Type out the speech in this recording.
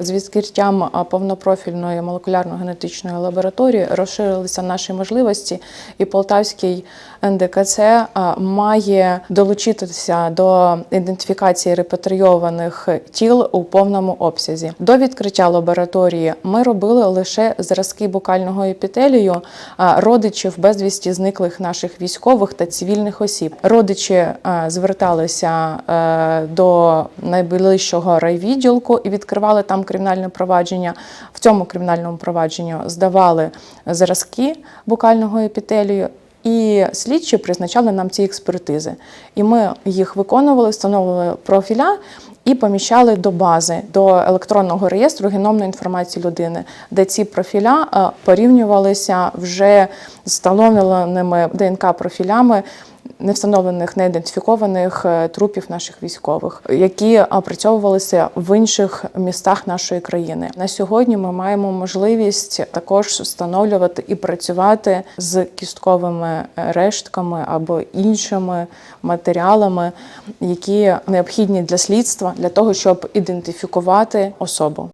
З відкриттям повнопрофільної молекулярно-генетичної лабораторії розширилися наші можливості, і Полтавський НДКЦ має долучитися до ідентифікації репатрійованих тіл у повному обсязі. До відкриття лабораторії ми робили лише зразки букального епітелію родичів безвісті зниклих наших військових та цивільних осіб. Родичі зверталися е, до найближчого райвідділку і відкривали там кримінальне провадження. В цьому кримінальному провадженні здавали зразки букального епітелію. І слідчі призначали нам ці експертизи. І ми їх виконували, встановлювали профіля і поміщали до бази, до електронного реєстру геномної інформації людини, де ці профіля е, порівнювалися вже встановленими ДНК-профілями невстановлених, неідентифікованих е, трупів наших військових, які опрацьовувалися в інших містах нашої країни. На сьогодні ми маємо можливість також встановлювати і працювати з кістковими рештками або іншими матеріалами, які необхідні для слідства для того, щоб ідентифікувати особу.